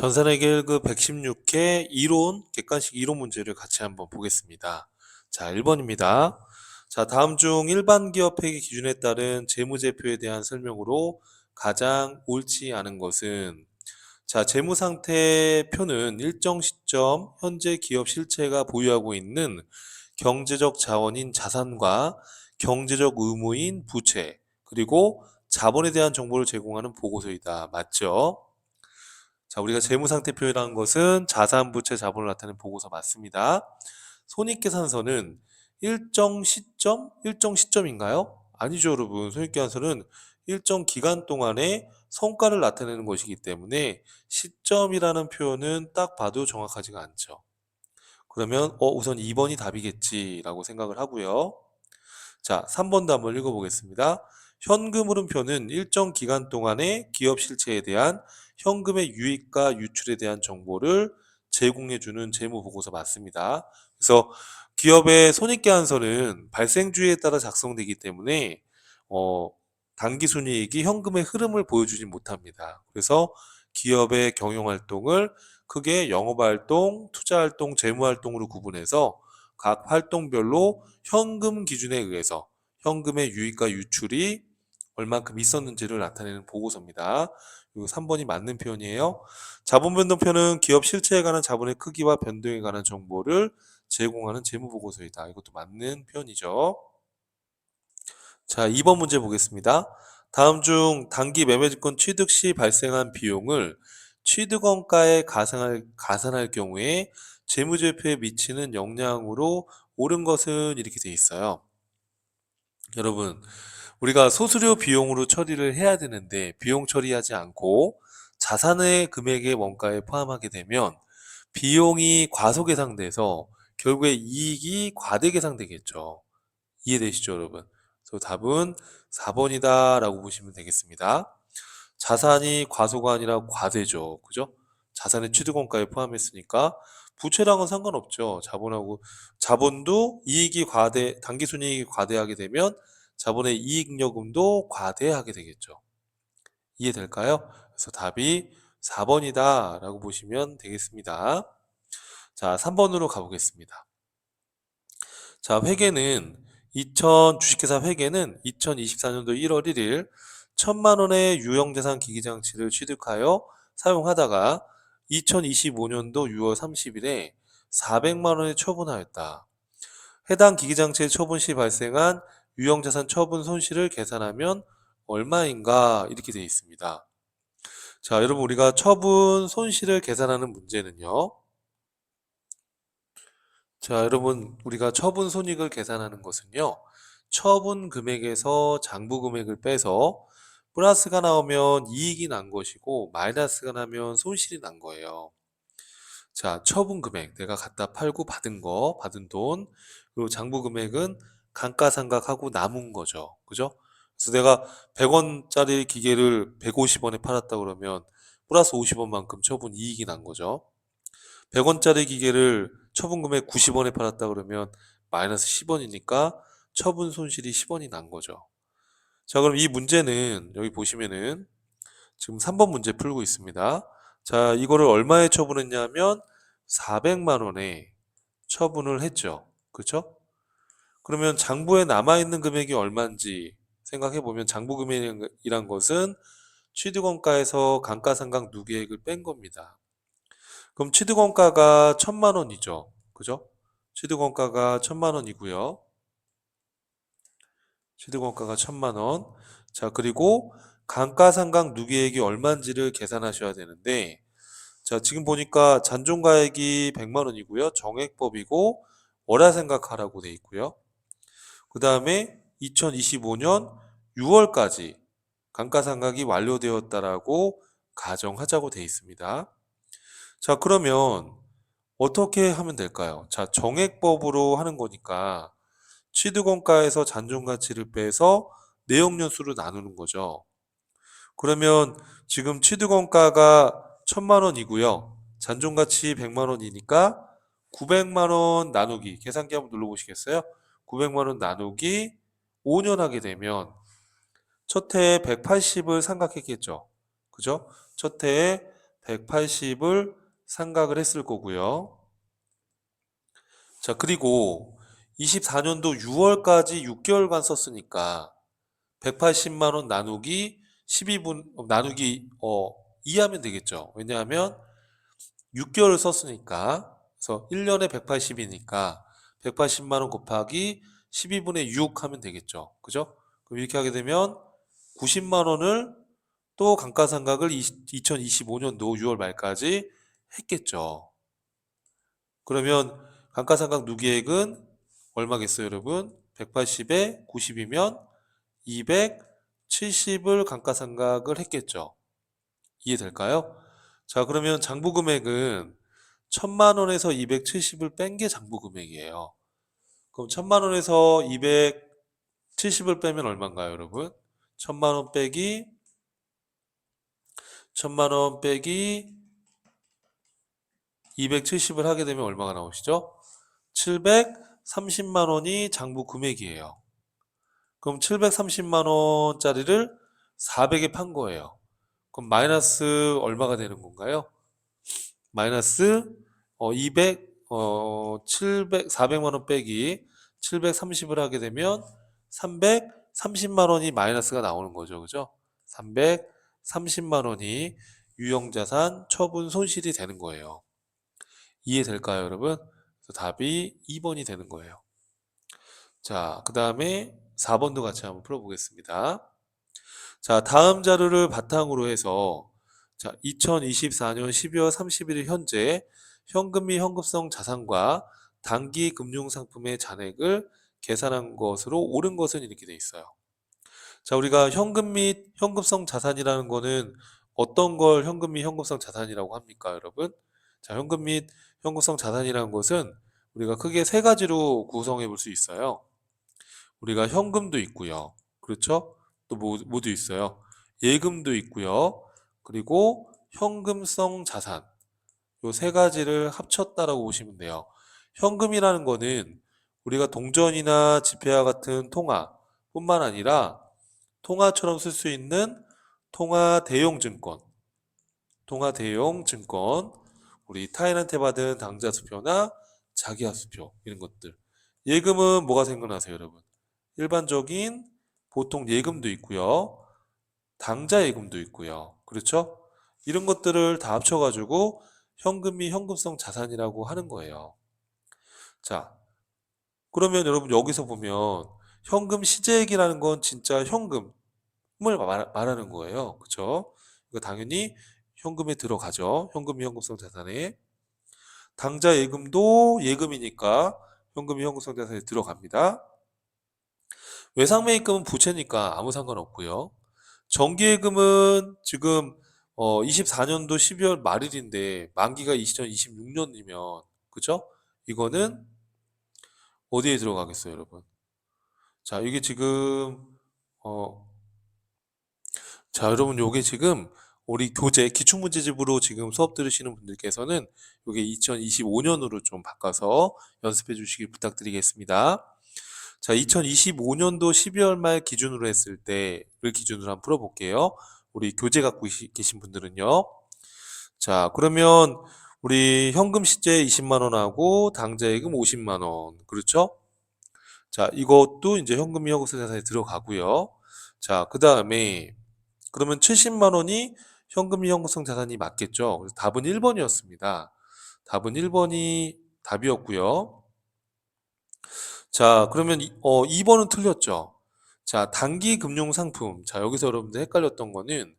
전산회계 1급 116회 이론, 객관식 이론 문제를 같이 한번 보겠습니다. 자, 1번입니다. 자, 다음 중 일반 기업 회계 기준에 따른 재무제표에 대한 설명으로 가장 옳지 않은 것은 자, 재무상태표는 일정 시점 현재 기업 실체가 보유하고 있는 경제적 자원인 자산과 경제적 의무인 부채, 그리고 자본에 대한 정보를 제공하는 보고서이다. 맞죠? 자, 우리가 재무상태표라는 것은 자산, 부채, 자본을 나타내는 보고서 맞습니다. 손익계산서는 일정 시점, 일정 시점인가요? 아니죠, 여러분. 손익계산서는 일정 기간 동안의 성과를 나타내는 것이기 때문에 시점이라는 표현은 딱 봐도 정확하지가 않죠. 그러면 어, 우선 2번이 답이겠지라고 생각을 하고요. 자, 3번도 한번 읽어보겠습니다. 현금 흐름표는 일정 기간 동안의 기업 실체에 대한 현금의 유입과 유출에 대한 정보를 제공해주는 재무보고서 맞습니다. 그래서 기업의 손익계산서는 발생주의에 따라 작성되기 때문에 어, 당기순이익이 현금의 흐름을 보여주지 못합니다. 그래서 기업의 경영활동을 크게 영업활동, 투자활동, 재무활동으로 구분해서 각 활동별로 현금 기준에 의해서 현금의 유입과 유출이 얼만큼 있었는지를 나타내는 보고서입니다. 그리고 3번이 맞는 표현이에요. 자본 변동표는 기업 실체에 관한 자본의 크기와 변동에 관한 정보를 제공하는 재무보고서이다. 이것도 맞는 표현이죠. 자, 2번 문제 보겠습니다. 다음 중 단기 매매증권 취득 시 발생한 비용을 취득원가에 가산할, 가산할 경우에 재무제표에 미치는 영향으로 옳은 것은 이렇게 돼 있어요. 여러분, 우리가 소수료 비용으로 처리를 해야 되는데 비용 처리하지 않고 자산의 금액의 원가에 포함하게 되면 비용이 과소 계상돼서 결국에 이익이 과대 계상되겠죠. 이해되시죠, 여러분? 그래서 답은 4번이다 라고 보시면 되겠습니다. 자산이 과소가 아니라 과대죠. 그죠? 자산의 취득 원가에 포함했으니까 부채랑은 상관없죠. 자본하고 자본도 이익이 과대 단기 순이익이 과대하게 되면 자본의 이익요금도 과대하게 되겠죠. 이해될까요? 그래서 답이 4번이다 라고 보시면 되겠습니다. 자, 3번으로 가보겠습니다. 자, 회계는 2000 주식회사 회계는 2024년도 1월 1일 1000만 원의 유형자산 기기장치를 취득하여 사용하다가 2025년도 6월 30일에 400만 원에 처분하였다. 해당 기기장치의 처분 시 발생한 유형자산 처분 손실을 계산하면 얼마인가 이렇게 되어 있습니다. 자, 여러분 우리가 처분 손실을 계산하는 문제는요. 자, 여러분 우리가 처분 손익을 계산하는 것은요. 처분 금액에서 장부 금액을 빼서 플러스가 나오면 이익이 난 것이고 마이너스가 나면 손실이 난 거예요. 자, 처분 금액 내가 갖다 팔고 받은 거, 받은 돈 그리고 장부 금액은 감가상각하고 남은 거죠. 그죠? 그래서 내가 100원짜리 기계를 150원에 팔았다 그러면 플러스 50원만큼 처분 이익이 난 거죠. 100원짜리 기계를 처분 금액 90원에 팔았다 그러면 마이너스 10원이니까 처분 손실이 10원이 난 거죠. 자, 그럼 이 문제는 여기 보시면은 지금 3번 문제 풀고 있습니다. 자, 이거를 얼마에 처분했냐면 400만 원에 처분을 했죠. 그렇죠? 그러면 장부에 남아있는 금액이 얼마인지 생각해 보면 장부 금액이란 것은 취득원가에서 감가상각 누계액을 뺀 겁니다. 그럼 취득원가가 천만 원이죠. 그죠? 취득원가가 천만 원이고요. 취득원가가 천만 원. 자, 그리고 감가상각 누계액이 얼마인지를 계산하셔야 되는데 자, 지금 보니까 잔존가액이 100만 원이고요. 정액법이고 월화 생각하라고 돼 있고요. 그 다음에 2025년 6월까지 감가상각이 완료되었다라고 가정하자고 돼 있습니다. 자, 그러면 어떻게 하면 될까요? 자, 정액법으로 하는 거니까 취득원가에서 잔존가치를 빼서 내역연수로 나누는 거죠. 그러면 지금 취득원가가 1000만 원이고요. 잔존가치 100만 원이니까 900만 원 나누기 계산기 한번 눌러보시겠어요? 900만 원 나누기 5년 하게 되면 첫 해에 180을 삼각했겠죠. 그죠? 첫 해에 180을 상각을 했을 거고요. 자, 그리고 24년도 6월까지 6개월간 썼으니까 180만 원 나누기 12분 어, 나누기 어 2하면 되겠죠. 왜냐하면 6개월을 썼으니까 그래서 1년에 180이니까 180만 원 곱하기 12분의 6 하면 되겠죠. 그죠? 그럼 이렇게 하게 되면 90만 원을 또 감가상각을 2025년도 6월 말까지 했겠죠. 그러면 감가상각 누계액은 얼마겠어요, 여러분? 180에 90이면 270을 감가상각을 했겠죠. 이해될까요? 자, 그러면 장부 금액은 1000만 원에서 270을 뺀 게 장부 금액이에요. 그럼 1000만 원에서 270을 빼면 얼마인가요, 여러분? 1000만 원 빼기 1000만 원 빼기 270을 하게 되면 얼마가 나오시죠? 730만 원이 장부 금액이에요. 그럼 730만 원짜리를 400에 판 거예요. 그럼 마이너스 얼마가 되는 건가요? 마이너스 어, 200, 어, 700, 400만 원 빼기 730을 하게 되면 330만 원이 마이너스가 나오는 거죠. 그죠? 330만 원이 유형자산 처분 손실이 되는 거예요. 이해될까요, 여러분? 답이 2번이 되는 거예요. 자, 그 다음에 4번도 같이 한번 풀어보겠습니다. 자, 다음 자료를 바탕으로 해서 자, 2024년 12월 31일 현재 현금 및 현금성 자산과 단기 금융상품의 잔액을 계산한 것으로 옳은 것은 이렇게 돼 있어요. 자, 우리가 현금 및 현금성 자산이라는 거는 어떤 걸 현금 및 현금성 자산이라고 합니까, 여러분? 자, 현금 및 현금성 자산이라는 것은 우리가 크게 세 가지로 구성해 볼 수 있어요. 우리가 현금도 있고요. 그렇죠? 또 뭐, 뭐도 있어요. 예금도 있고요. 그리고 현금성 자산. 요 세 가지를 합쳤다라고 보시면 돼요. 현금이라는 거는 우리가 동전이나 지폐와 같은 통화 뿐만 아니라 통화처럼 쓸 수 있는 통화 대용 증권, 통화 대용 증권, 우리 타인한테 받은 당좌 수표나 자기화 수표 이런 것들. 예금은 뭐가 생각나세요, 여러분? 일반적인 보통 예금도 있고요. 당좌 예금도 있고요. 그렇죠? 이런 것들을 다 합쳐가지고 현금이 현금성 자산이라고 하는 거예요. 자, 그러면 여러분 여기서 보면 현금 시제액이라는 건 진짜 현금을 말, 말하는 거예요. 그렇죠? 이거 당연히 현금에 들어가죠. 현금이 현금성 자산에. 당좌 예금도 예금이니까 현금이 현금성 자산에 들어갑니다. 외상매입금은 부채니까 아무 상관없고요. 정기예금은 지금 어 24년도 12월 말일인데 만기가 2026년이면 그죠? 이거는 어디에 들어가겠어요, 여러분? 자, 이게 지금 어 자, 여러분 요게 지금 우리 교재 기출문제집으로 지금 수업 들으시는 분들께서는 요게 2025년으로 좀 바꿔서 연습해 주시길 부탁드리겠습니다. 자, 2025년도 12월 말 기준으로 했을 때를 기준으로 한번 풀어볼게요. 우리 교재 갖고 계신 분들은요. 자, 그러면 우리 현금 시제 20만 원하고 당좌예금 50만 원. 그렇죠? 자, 이것도 이제 현금이 현금세 자산에 들어가고요. 자, 그 다음에 그러면 70만 원이 현금이 현금성 자산이 맞겠죠? 그래서 답은 1번이었습니다. 답은 1번이 답이었고요. 자, 그러면 이- 어, 2번은 틀렸죠. 자, 단기 금융 상품. 자, 여기서 여러분들 헷갈렸던 거는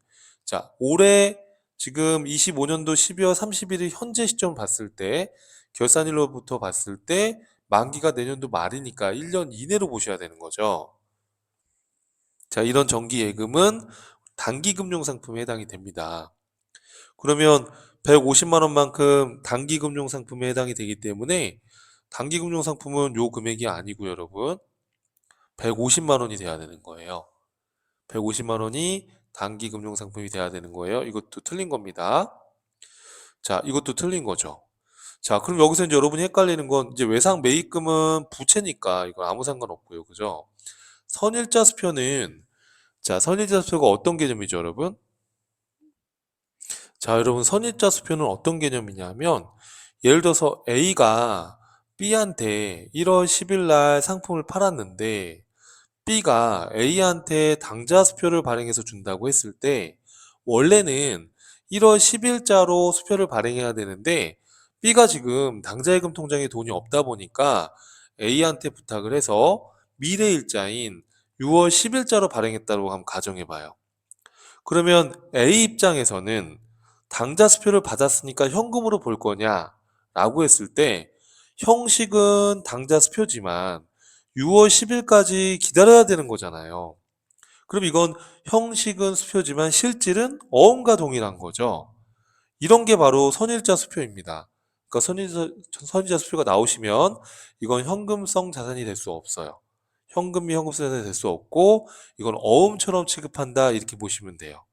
자, 올해 지금 25년도 12월 31일 현재 시점 봤을 때 결산일로부터 봤을 때 만기가 내년도 말이니까 1년 이내로 보셔야 되는 거죠. 자, 이런 정기 예금은 단기 금융 상품에 해당이 됩니다. 그러면 150만 원만큼 단기 금융 상품에 해당이 되기 때문에 단기 금융 상품은 요 금액이 아니고 여러분 150만 원이 돼야 되는 거예요. 150만 원이 단기 금융 상품이 돼야 되는 거예요. 이것도 틀린 겁니다. 자, 이것도 틀린 거죠. 자, 그럼 여기서 이제 여러분이 헷갈리는 건 이제 외상 매입금은 부채니까 이거 아무 상관없고요. 그죠? 선일자 수표는 자, 선일자 수표가 어떤 개념이죠, 여러분? 자, 여러분, 선입자 수표는 어떤 개념이냐면, 예를 들어서 A가 B한테 1월 10일 날 상품을 팔았는데, B가 A한테 당좌 수표를 발행해서 준다고 했을 때, 원래는 1월 10일자로 수표를 발행해야 되는데, B가 지금 당좌예금 통장에 돈이 없다 보니까 A한테 부탁을 해서 미래일자인 6월 10일자로 발행했다고 한번 가정해 봐요. 그러면 A 입장에서는 당좌 수표를 받았으니까 현금으로 볼 거냐? 라고 했을 때 형식은 당좌 수표지만 6월 10일까지 기다려야 되는 거잖아요. 그럼 이건 형식은 수표지만 실질은 어음과 동일한 거죠. 이런 게 바로 선일자 수표입니다. 그러니까 선일자, 선일자 수표가 나오시면 이건 현금성 자산이 될 수 없어요. 현금이 현금성 자산이 될 수 없고 이건 어음처럼 취급한다 이렇게 보시면 돼요.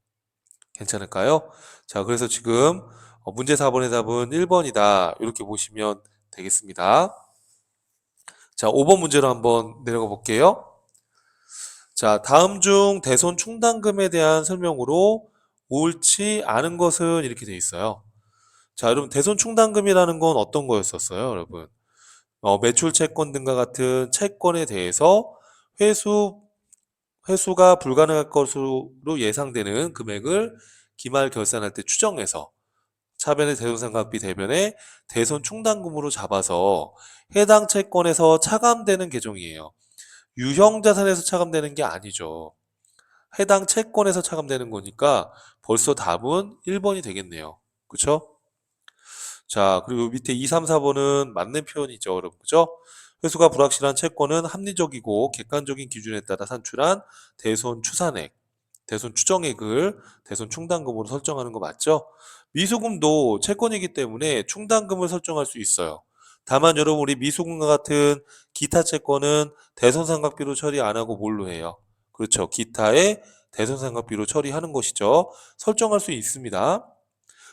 괜찮을까요? 자, 그래서 지금 어, 문제 4번의 답은 1번이다. 이렇게 보시면 되겠습니다. 자, 5번 문제로 한번 내려가 볼게요. 자, 다음 중 대손 충당금에 대한 설명으로 옳지 않은 것은 이렇게 돼 있어요. 자, 여러분 대손 충당금이라는 건 어떤 거였었어요, 여러분? 어, 매출 채권 등과 같은 채권에 대해서 회수 회수가 불가능할 것으로 예상되는 금액을 기말 결산할 때 추정해서 차변의 대손상각비 대변에 대손 충당금으로 잡아서 해당 채권에서 차감되는 계정이에요. 유형 자산에서 차감되는 게 아니죠. 해당 채권에서 차감되는 거니까 벌써 답은 1번이 되겠네요. 그쵸? 자, 그리고 밑에 2, 3, 4번은 맞는 표현이죠. 여러분. 그죠? 회수가 불확실한 채권은 합리적이고 객관적인 기준에 따라 산출한 대손 추산액, 대손 추정액을 대손 충당금으로 설정하는 거 맞죠? 미수금도 채권이기 때문에 충당금을 설정할 수 있어요. 다만 여러분 우리 미수금과 같은 기타 채권은 대손상각비로 처리 안 하고 뭘로 해요? 그렇죠. 기타의 대손상각비로 처리하는 것이죠. 설정할 수 있습니다.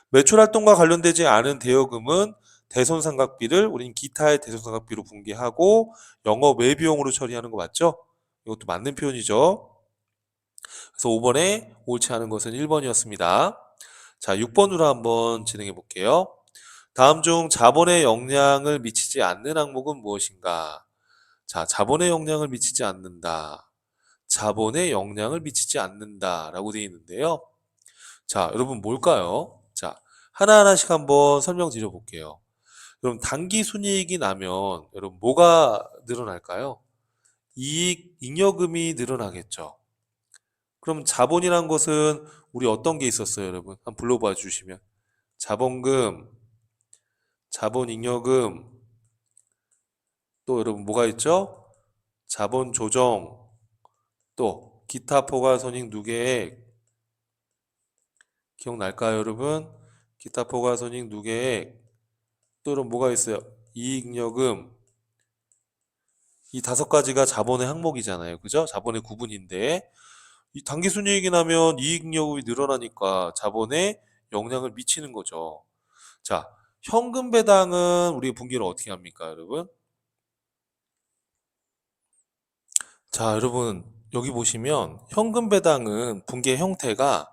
매출활동과 관련되지 않은 대여금은 대손상각비를 우린 기타의 대손상각비로 분기하고 영업 외비용으로 처리하는 거 맞죠? 이것도 맞는 표현이죠. 그래서 5번에 옳지 않은 것은 1번이었습니다. 자, 6번으로 한번 진행해 볼게요. 다음 중 자본의 영향을 미치지 않는 항목은 무엇인가? 자, 자본의 영향을 미치지 않는다. 자본의 영향을 미치지 않는다. 라고 되어 있는데요. 자, 여러분 뭘까요? 자, 하나하나씩 한번 설명드려 볼게요. 그럼 단기 순이익이 나면 여러분 뭐가 늘어날까요? 이익, 잉여금이 늘어나겠죠. 그럼 자본이란 것은 우리 어떤 게 있었어요, 여러분? 한번 불러봐 주시면. 자본금, 자본 잉여금, 또 여러분 뭐가 있죠? 자본 조정, 또 기타 포괄 손익 누계액. 기억날까요, 여러분? 기타 포괄 손익 누계액. 또 여러분 뭐가 있어요? 이익잉여금. 이 다섯 가지가 자본의 항목이잖아요. 그죠? 자본의 구분인데 이 단기 순이익이 나면 이익잉여금이 늘어나니까 자본에 영향을 미치는 거죠. 자, 현금 배당은 우리 분기를 어떻게 합니까, 여러분? 자, 여러분 여기 보시면 현금 배당은 분기의 형태가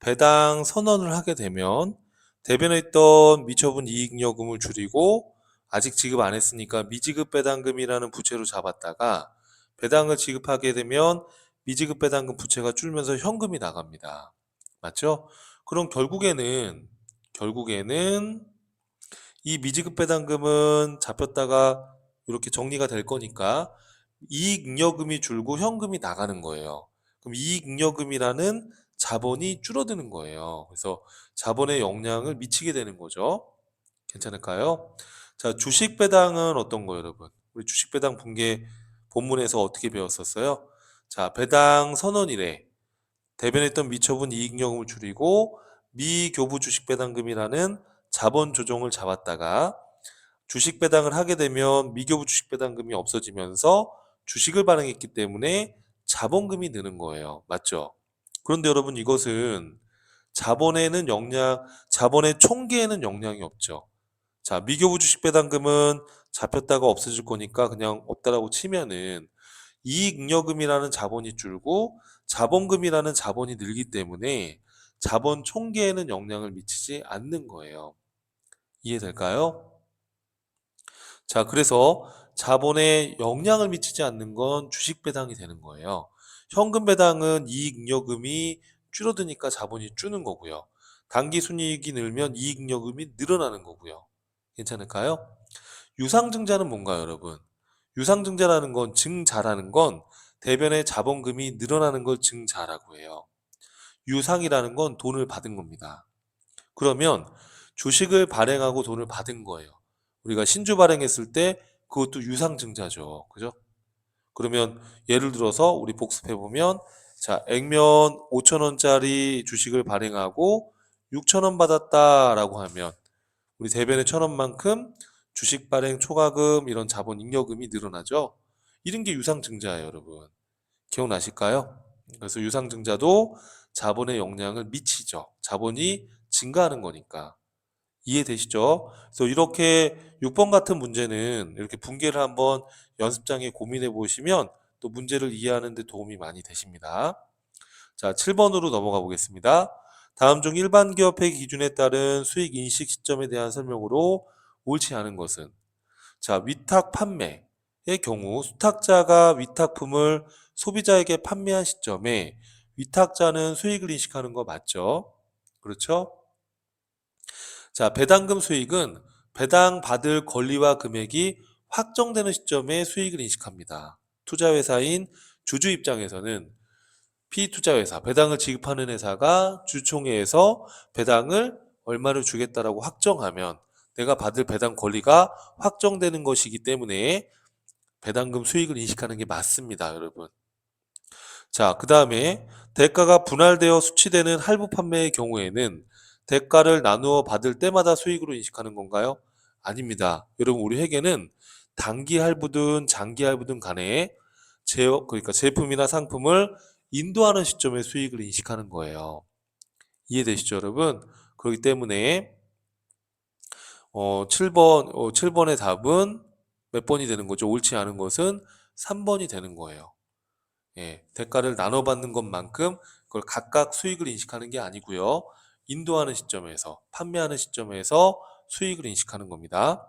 배당 선언을 하게 되면 대변에 있던 미처분 이익여금을 줄이고 아직 지급 안 했으니까 미지급 배당금이라는 부채로 잡았다가 배당을 지급하게 되면 미지급 배당금 부채가 줄면서 현금이 나갑니다. 맞죠? 그럼 결국에는 결국에는 이 미지급 배당금은 잡혔다가 이렇게 정리가 될 거니까 이익잉여금이 줄고 현금이 나가는 거예요. 그럼 이익잉여금이라는 자본이 줄어드는 거예요. 그래서 자본의 영향을 미치게 되는 거죠. 괜찮을까요? 자, 주식 배당은 어떤 거예요, 여러분? 우리 주식 배당 분계 본문에서 어떻게 배웠었어요? 자, 배당 선언일에 대변했던 미처분 이익여금을 줄이고 미교부 주식 배당금이라는 자본 조정을 잡았다가 주식 배당을 하게 되면 미교부 주식 배당금이 없어지면서 주식을 발행했기 때문에 자본금이 느는 거예요. 맞죠? 그런데 여러분 이것은 자본에는 영향, 자본의 총계에는 영향이 없죠. 자, 미교부 주식 배당금은 잡혔다가 없어질 거니까 그냥 없다라고 치면은 이익잉여금이라는 자본이 줄고 자본금이라는 자본이 늘기 때문에 자본 총계에는 영향을 미치지 않는 거예요. 이해될까요? 자, 그래서 자본에 영향을 미치지 않는 건 주식 배당이 되는 거예요. 현금 배당은 이익 잉여금이 줄어드니까 자본이 줄는 거고요. 단기 순이익이 늘면 이익 잉여금이 늘어나는 거고요. 괜찮을까요? 유상증자는 뭔가요, 여러분? 유상증자라는 건 증자라는 건 대변의 자본금이 늘어나는 걸 증자라고 해요. 유상이라는 건 돈을 받은 겁니다. 그러면 주식을 발행하고 돈을 받은 거예요. 우리가 신주 발행했을 때 그것도 유상증자죠. 그죠? 그러면 예를 들어서 우리 복습해 보면 자, 액면 5천원짜리 주식을 발행하고 6천원 받았다라고 하면 우리 대변의 천원만큼 주식 발행 초과금 이런 자본 잉여금이 늘어나죠. 이런 게 유상증자예요, 여러분. 기억나실까요? 그래서 유상증자도 자본의 영향을 미치죠. 자본이 증가하는 거니까. 이해되시죠? 그래서 이렇게 6번 같은 문제는 이렇게 분계를 한번 연습장에 고민해 보시면 또 문제를 이해하는 데 도움이 많이 되십니다. 자, 7번으로 넘어가 보겠습니다. 다음 중 일반 기업 회계 기준에 따른 수익 인식 시점에 대한 설명으로 옳지 않은 것은 자, 위탁 판매의 경우 수탁자가 위탁품을 소비자에게 판매한 시점에 위탁자는 수익을 인식하는 거 맞죠? 그렇죠? 자, 배당금 수익은 배당 받을 권리와 금액이 확정되는 시점에 수익을 인식합니다. 투자회사인 주주 입장에서는 피투자회사, 배당을 지급하는 회사가 주총회에서 배당을 얼마를 주겠다라고 확정하면 내가 받을 배당 권리가 확정되는 것이기 때문에 배당금 수익을 인식하는 게 맞습니다, 여러분. 자, 그 다음에 대가가 분할되어 수취되는 할부 판매의 경우에는 대가를 나누어 받을 때마다 수익으로 인식하는 건가요? 아닙니다. 여러분, 우리 회계는 단기 할부든 장기 할부든 간에 제, 그러니까 제품이나 상품을 인도하는 시점에 수익을 인식하는 거예요. 이해되시죠, 여러분? 그렇기 때문에 어, 7번, 어, 7번의 답은 몇 번이 되는 거죠? 옳지 않은 것은 3번이 되는 거예요. 예, 대가를 나눠받는 것만큼 그걸 각각 수익을 인식하는 게 아니고요. 인도하는 시점에서, 판매하는 시점에서 수익을 인식하는 겁니다.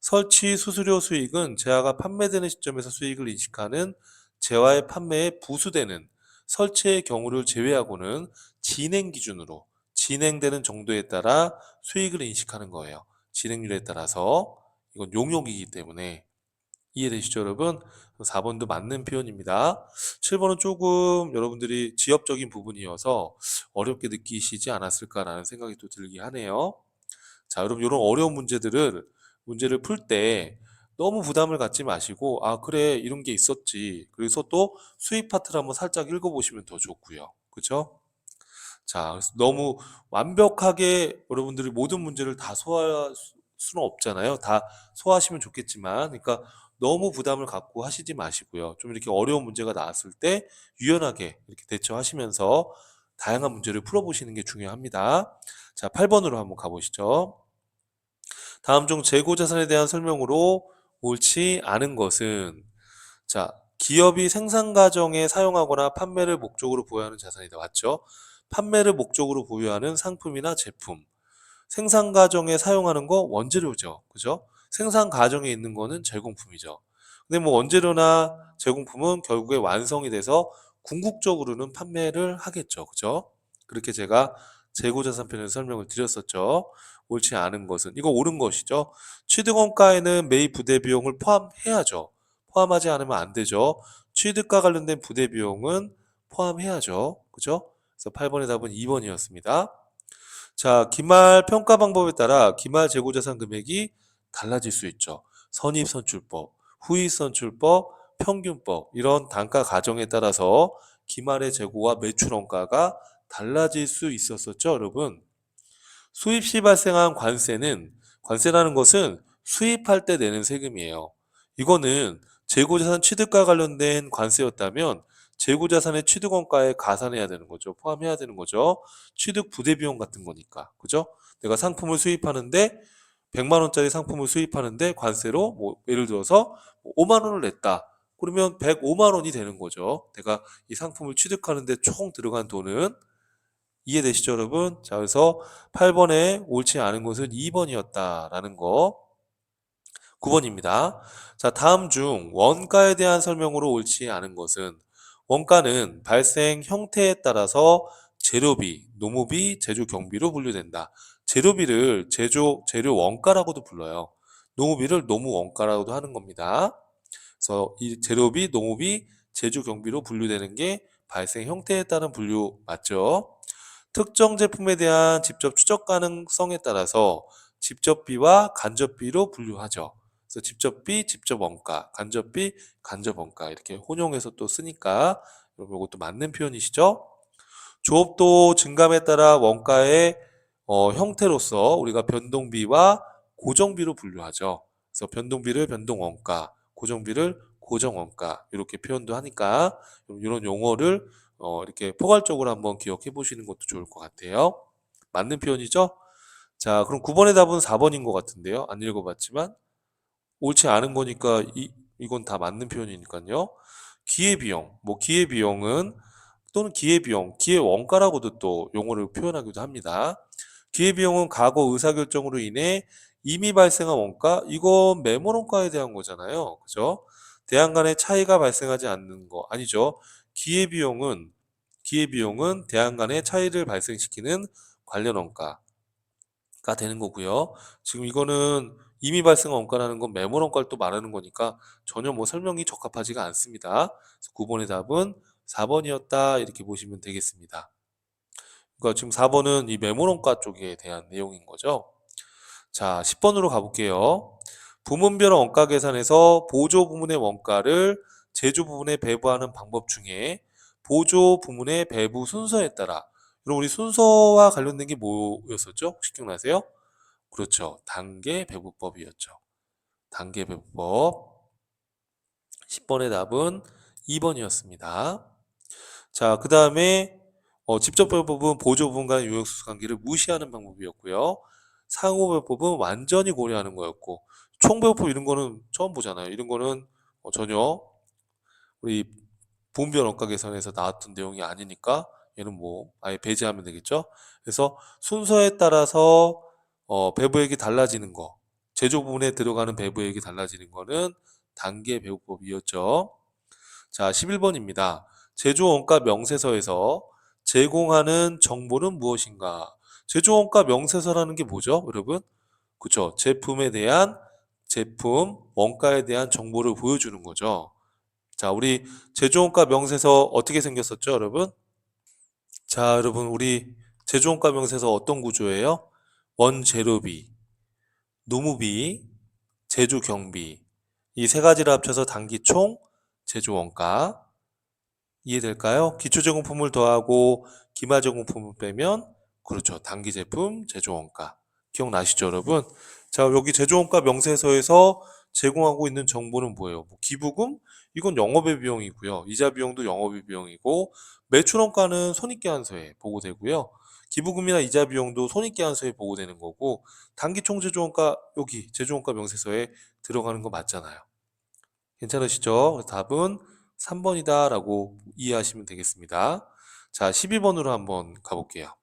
설치 수수료 수익은 재화가 판매되는 시점에서 수익을 인식하는 재화의 판매에 부수되는 설치의 경우를 제외하고는 진행 기준으로 진행되는 정도에 따라 수익을 인식하는 거예요. 진행률에 따라서 이건 용역이기 때문에 이해되시죠, 여러분? 4번도 맞는 표현입니다. 7번은 조금 여러분들이 지엽적인 부분이어서 어렵게 느끼시지 않았을까라는 생각이 또 들긴 하네요. 자, 여러분, 이런 어려운 문제들을, 문제를 풀 때 너무 부담을 갖지 마시고, 아, 그래, 이런 게 있었지. 그래서 또 수입 파트를 한번 살짝 읽어보시면 더 좋고요. 그죠? 자, 너무 완벽하게 여러분들이 모든 문제를 다 소화할 수- 수는 없잖아요. 다 소화하시면 좋겠지만, 그러니까 너무 부담을 갖고 하시지 마시고요. 좀 이렇게 어려운 문제가 나왔을 때 유연하게 이렇게 대처하시면서 다양한 문제를 풀어보시는 게 중요합니다. 자, 8번으로 한번 가보시죠. 다음 중 재고 자산에 대한 설명으로 옳지 않은 것은 자, 기업이 생산 과정에 사용하거나 판매를 목적으로 보유하는 자산이다. 맞죠? 판매를 목적으로 보유하는 상품이나 제품. 생산 과정에 사용하는 거 원재료죠. 그죠? 생산 과정에 있는 거는 제공품이죠. 근데 뭐 원재료나 제공품은 결국에 완성이 돼서 궁극적으로는 판매를 하겠죠. 그죠? 그렇게 제가 재고자산편에서 설명을 드렸었죠. 옳지 않은 것은 이거 옳은 것이죠. 취득원가에는 매입 부대 비용을 포함해야죠. 포함하지 않으면 안 되죠. 취득과 관련된 부대 비용은 포함해야죠. 그죠? 그래서 8번의 답은 2번이었습니다. 자, 기말 평가 방법에 따라 기말 재고자산 금액이 달라질 수 있죠. 선입선출법, 후입선출법, 평균법 이런 단가 가정에 따라서 기말의 재고와 매출 원가가 달라질 수 있었었죠, 여러분. 수입 시 발생한 관세는 관세라는 것은 수입할 때 내는 세금이에요. 이거는 재고자산 취득과 관련된 관세였다면 재고자산의 취득원가에 가산해야 되는 거죠. 포함해야 되는 거죠. 취득 부대 비용 같은 거니까. 그죠? 내가 상품을 수입하는데 100만 원짜리 상품을 수입하는데 관세로 뭐 예를 들어서 5만 원을 냈다. 그러면 105만 원이 되는 거죠. 내가 이 상품을 취득하는데 총 들어간 돈은 이해되시죠, 여러분? 자, 그래서 8번에 옳지 않은 것은 2번이었다라는 거. 9번입니다. 자, 다음 중 원가에 대한 설명으로 옳지 않은 것은 원가는 발생 형태에 따라서 재료비, 노무비, 제조 경비로 분류된다. 재료비를 제조 재료 원가라고도 불러요. 노무비를 노무 원가라고도 하는 겁니다. 그래서 이 재료비, 노무비, 제조 경비로 분류되는 게 발생 형태에 따른 분류 맞죠? 특정 제품에 대한 직접 추적 가능성에 따라서 직접비와 간접비로 분류하죠. 그래서 직접비, 직접 원가, 간접비, 간접 원가 이렇게 혼용해서 또 쓰니까 여러분 이것도 맞는 표현이시죠? 조업도 증감에 따라 원가의 어, 형태로서 우리가 변동비와 고정비로 분류하죠. 그래서 변동비를 변동 원가, 고정비를 고정 원가 이렇게 표현도 하니까 이런 용어를 어, 이렇게 포괄적으로 한번 기억해 보시는 것도 좋을 것 같아요. 맞는 표현이죠? 자, 그럼 9번의 답은 4번인 것 같은데요. 안 읽어봤지만 옳지 않은 거니까 이, 이건 다 맞는 표현이니까요. 기회비용, 뭐 기회비용은 또는 기회비용, 기회원가라고도 또 용어를 표현하기도 합니다. 기회비용은 과거 의사결정으로 인해 이미 발생한 원가, 이건 매몰원가에 대한 거잖아요. 그죠? 대안 간의 차이가 발생하지 않는 거 아니죠. 기회비용은 기회비용은 대안 간의 차이를 발생시키는 관련 원가가 되는 거고요. 지금 이거는 이미 발생한 원가라는 건 매몰 원가를 또 말하는 거니까 전혀 뭐 설명이 적합하지가 않습니다. 그래서 9번의 답은 4번이었다 이렇게 보시면 되겠습니다. 그러니까 지금 4번은 이 매몰 원가 쪽에 대한 내용인 거죠. 자, 10번으로 가볼게요. 부문별 원가 계산에서 보조 부문의 원가를 제조 부문에 배부하는 방법 중에 보조 부문의 배부 순서에 따라 그럼 우리 순서와 관련된 게 뭐였었죠? 혹시 기억나세요? 그렇죠. 단계 배부법이었죠. 단계 배부법. 10번의 답은 2번이었습니다. 자, 그 다음에 어, 직접 배부법은 보조 부분 간 요역수수 관계를 무시하는 방법이었고요. 상호 배부법은 완전히 고려하는 거였고 총 배부법 이런 거는 처음 보잖아요. 이런 거는 어, 전혀 우리 분별 원가 계산에서 나왔던 내용이 아니니까 얘는 뭐 아예 배제하면 되겠죠. 그래서 순서에 따라서 어, 배부액이 달라지는 거, 제조 부분에 들어가는 배부액이 달라지는 거는 단계 배부법이었죠. 자, 11번입니다. 제조 원가 명세서에서 제공하는 정보는 무엇인가? 제조 원가 명세서라는 게 뭐죠, 여러분? 그쵸? 제품에 대한 제품 원가에 대한 정보를 보여주는 거죠. 자, 우리 제조원가 명세서 어떻게 생겼었죠, 여러분? 자, 여러분, 우리 제조원가 명세서 어떤 구조예요? 원재료비, 노무비, 제조 경비 이 세 가지를 합쳐서 단기 총 제조 원가 이해될까요? 기초 제공품을 더하고 기마 제공품을 빼면 그렇죠. 단기 제품 제조 원가 기억나시죠, 여러분? 자, 여기 제조 원가 명세서에서 제공하고 있는 정보는 뭐예요? 뭐 기부금? 이건 영업의 비용이고요. 이자 비용도 영업의 비용이고 매출 원가는 손익계산서에 보고되고요. 기부금이나 이자 비용도 손익계산서에 보고되는 거고 단기 총 제조원가 여기 제조원가 명세서에 들어가는 거 맞잖아요. 괜찮으시죠? 답은 3번이다 라고 이해하시면 되겠습니다. 자, 12번으로 한번 가볼게요.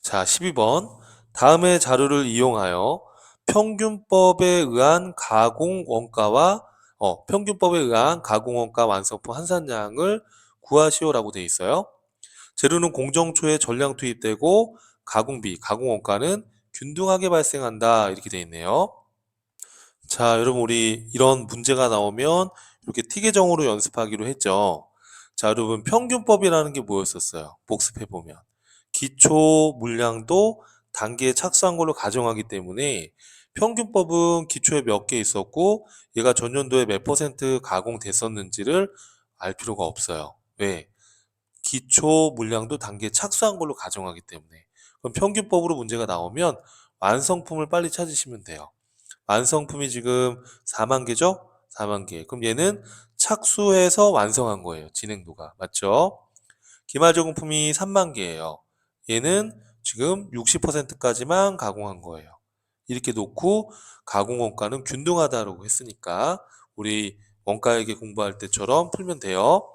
자, 12번. 다음의 자료를 이용하여 평균법에 의한 가공 원가와 어, 평균법에 의한 가공 원가 완성품 한산량을 구하시오라고 되어 있어요. 재료는 공정초에 전량 투입되고 가공비, 가공 원가는 균등하게 발생한다 이렇게 되어 있네요. 자, 여러분 우리 이런 문제가 나오면 이렇게 티계정으로 연습하기로 했죠. 자, 여러분 평균법이라는 게 뭐였었어요? 복습해 보면 기초 물량도 단계에 착수한 걸로 가정하기 때문에 평균법은 기초에 몇 개 있었고 얘가 전년도에 몇 퍼센트 가공됐었는지를 알 필요가 없어요. 왜? 기초 물량도 단계에 착수한 걸로 가정하기 때문에 그럼 평균법으로 문제가 나오면 완성품을 빨리 찾으시면 돼요. 완성품이 지금 4만 개죠? 4만 개. 그럼 얘는 착수해서 완성한 거예요. 진행도가. 맞죠? 기말제공품이 3만 개예요. 얘는 지금 60%까지만 가공한 거예요. 이렇게 놓고 가공 원가는 균등하다라고 했으니까 우리 원가액에 공부할 때처럼 풀면 돼요.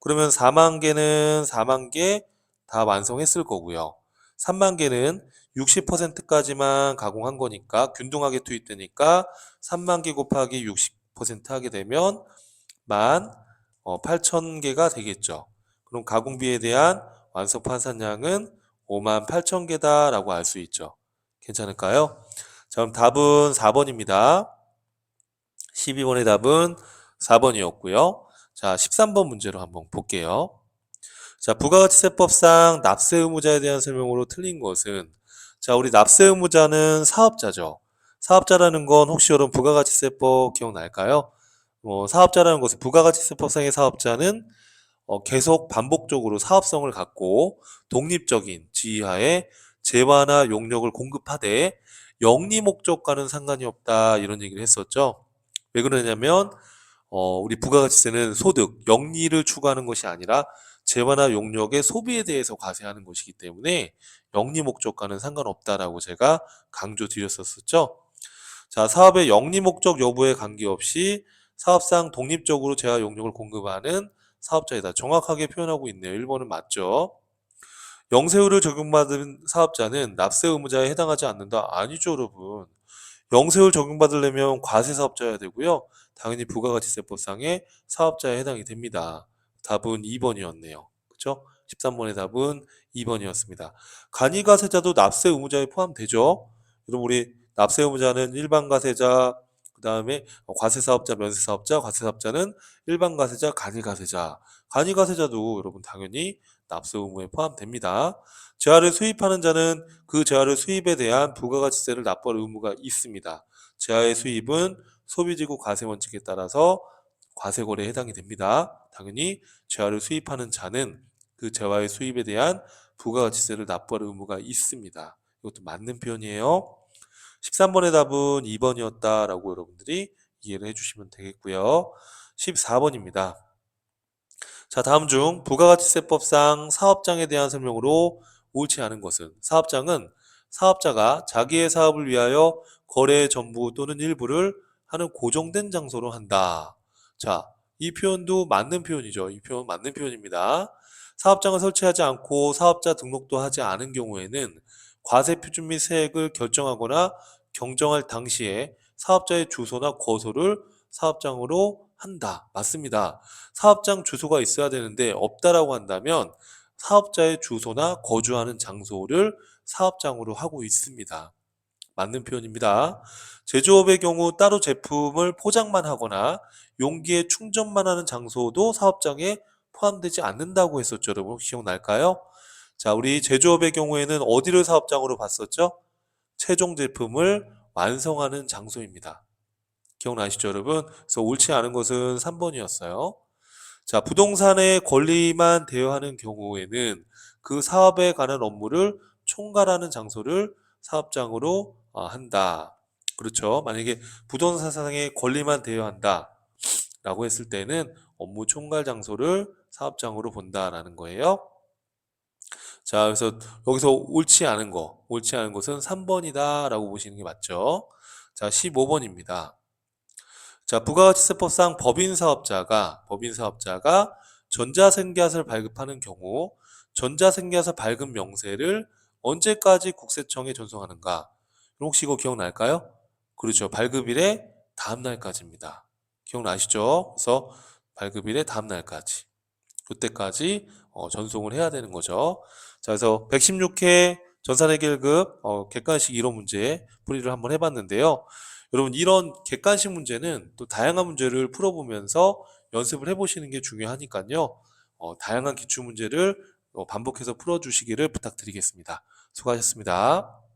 그러면 4만 개는 4만 개 다 완성했을 거고요. 3만 개는 60%까지만 가공한 거니까 균등하게 투입되니까 3만 개 곱하기 60% 하게 되면 만 8천 개가 되겠죠. 그럼 가공비에 대한 완성 판산량은 5만 8천 개다라고 알 수 있죠. 괜찮을까요? 자, 그럼 답은 4번입니다. 12번의 답은 4번이었고요. 자, 13번 문제로 한번 볼게요. 자, 부가가치세법상 납세 의무자에 대한 설명으로 틀린 것은 자, 우리 납세 의무자는 사업자죠. 사업자라는 건 혹시 여러분 부가가치세법 기억날까요? 어, 사업자라는 것은 부가가치세법상의 사업자는 어, 계속 반복적으로 사업성을 갖고 독립적인 지위하에 재화나 용역을 공급하되 영리 목적과는 상관이 없다 이런 얘기를 했었죠. 왜 그러냐면 어, 우리 부가가치세는 소득, 영리를 추구하는 것이 아니라 재화나 용역의 소비에 대해서 과세하는 것이기 때문에 영리 목적과는 상관없다라고 제가 강조 드렸었었죠. 자, 사업의 영리 목적 여부에 관계없이 사업상 독립적으로 재화 용역을 공급하는 사업자이다. 정확하게 표현하고 있네요. 1번은 맞죠. 영세율을 적용받은 사업자는 납세 의무자에 해당하지 않는다. 아니죠, 여러분. 영세율 적용받으려면 과세 사업자여야 되고요. 당연히 부가가치세법상의 사업자에 해당이 됩니다. 답은 2번이었네요. 그렇죠? 13번의 답은 2번이었습니다. 간이가세자도 납세 의무자에 포함되죠. 여러분 우리 납세 의무자는 일반 가세자, 그 다음에 과세사업자, 면세사업자, 과세사업자는 일반 가세자, 간이가세자. 간이가세자도 여러분 당연히 납세 의무에 포함됩니다. 재화를 수입하는 자는 그 재화를 수입에 대한 부가가치세를 납부할 의무가 있습니다. 재화의 수입은 소비지구 과세 원칙에 따라서 과세 거래에 해당이 됩니다. 당연히 재화를 수입하는 자는 그 재화의 수입에 대한 부가가치세를 납부할 의무가 있습니다. 이것도 맞는 표현이에요. 13번의 답은 2번이었다라고 여러분들이 이해를 해주시면 되겠고요. 14번입니다. 자, 다음 중 부가가치세법상 사업장에 대한 설명으로 옳지 않은 것은 사업장은 사업자가 자기의 사업을 위하여 거래 전부 또는 일부를 하는 고정된 장소로 한다. 자, 이 표현도 맞는 표현이죠. 이 표현 맞는 표현입니다. 사업장을 설치하지 않고 사업자 등록도 하지 않은 경우에는 과세 표준 및 세액을 결정하거나 경정할 당시에 사업자의 주소나 거소를 사업장으로 한다. 맞습니다. 사업장 주소가 있어야 되는데 없다라고 한다면 사업자의 주소나 거주하는 장소를 사업장으로 하고 있습니다. 맞는 표현입니다. 제조업의 경우 따로 제품을 포장만 하거나 용기에 충전만 하는 장소도 사업장에 포함되지 않는다고 했었죠. 여러분 기억날까요? 자, 우리 제조업의 경우에는 어디를 사업장으로 봤었죠? 최종 제품을 완성하는 장소입니다. 기억나시죠, 여러분? 그래서 옳지 않은 것은 3번이었어요. 자, 부동산의 권리만 대여하는 경우에는 그 사업에 관한 업무를 총괄하는 장소를 사업장으로 어, 한다. 그렇죠. 만약에 부동산상의 권리만 대여한다. 라고 했을 때는 업무 총괄 장소를 사업장으로 본다라는 거예요. 자, 그래서 여기서 옳지 않은 거, 옳지 않은 것은 3번이다 라고 보시는 게 맞죠. 자, 15번입니다. 자, 부가가치세법상 법인 사업자가, 법인 사업자가 전자생계화를 발급하는 경우 전자생계화 발급 명세를 언제까지 국세청에 전송하는가? 혹시 이거 기억날까요? 그렇죠. 발급일의 다음 날까지입니다. 기억나시죠? 그래서 발급일의 다음 날까지. 그때까지 어, 전송을 해야 되는 거죠. 자, 그래서 116회 전산해결급 어, 객관식 이론 문제 풀이를 한번 해봤는데요. 여러분 이런 객관식 문제는 또 다양한 문제를 풀어보면서 연습을 해보시는 게 중요하니까요. 어, 다양한 기출 문제를 어, 반복해서 풀어주시기를 부탁드리겠습니다. 수고하셨습니다.